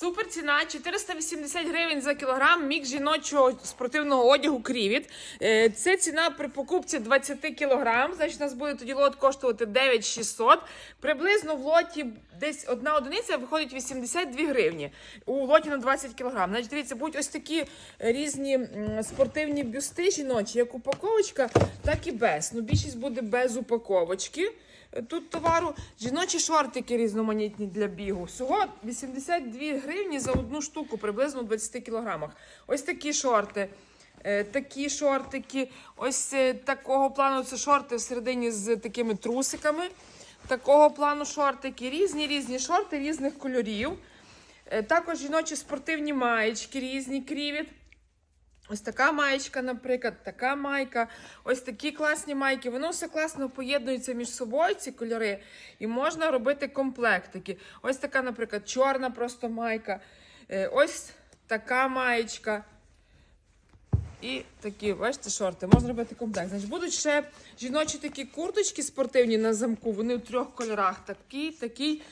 Супер ціна 480 гривень за кілограм мікс жіночого спортивного одягу Крівіт. Е, Це ціна при покупці 20 кілограм. Значить, у нас буде тоді лот коштувати 9600. Приблизно в лоті десь одна одиниця виходить 82 гривні. У лоті на 20 кілограм. Значить, дивіться, будуть ось такі різні спортивні бюсти жіночі, як упаковочка, так і без. Ну, більшість буде без упаковочки. Тут товару жіночі шортики різноманітні для бігу. Всього 82 гривні за одну штуку, приблизно у 20 кілограмах. Ось такі шорти. Е, Такі шортики, ось е, такого плану це шорти всередині з такими трусиками. Такого плану шортики, різні різні шорти різних кольорів. Е, Також жіночі спортивні маєчки, різні крівіт. Ось така маєчка, наприклад, така майка, ось такі класні майки. Воно все класно поєднується між собою, ці кольори, і можна робити комплектики. Ось така, наприклад, чорна просто майка. Е, Ось така маєчка. І такі, бачите, шорти. Можна робити комплект. Значить, будуть ще жіночі такі курточки спортивні на замку. Вони у трьох кольорах. Такий, такий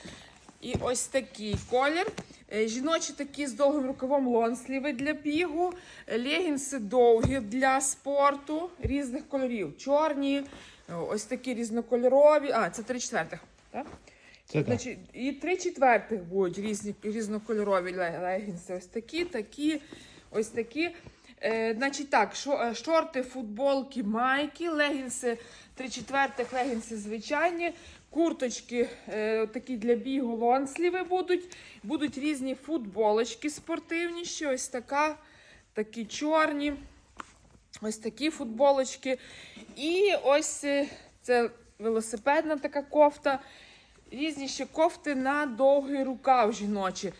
і ось такий колір. Е, Жіночі такі з довгим рукавом лонсліви для бігу, легінси довгі для спорту різних кольорів. Чорні, е, ось такі різнокольорові. А, це три четвертих. Так? Це. Значить, і три четвертих будуть різні, різнокольорові легінси. Ось такі, такі, ось такі. Е, значить так, е, шорти, футболки, майки, легінси, три четвертих легінси звичайні, курточки е, такі для бігу, лонсліви будуть. Будуть різні футболочки спортивні, ще ось така, такі чорні. Ось такі футболочки. І ось е, це велосипедна така кофта. Різні ще кофти на довгий рукав жіночі.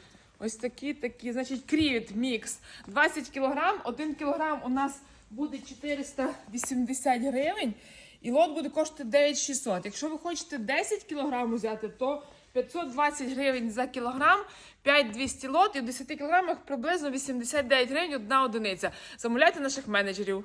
Ось такі, такі, значить, крівіт мікс. 20 кілограм, 1 кілограм у нас буде 480 гривень. І лот буде коштувати 9600. Якщо ви хочете 10 кілограм взяти, то 520 гривень за кілограм, 5200 лот і в 10 кілограмах приблизно 89 гривень одна одиниця. Замовляйте наших менеджерів.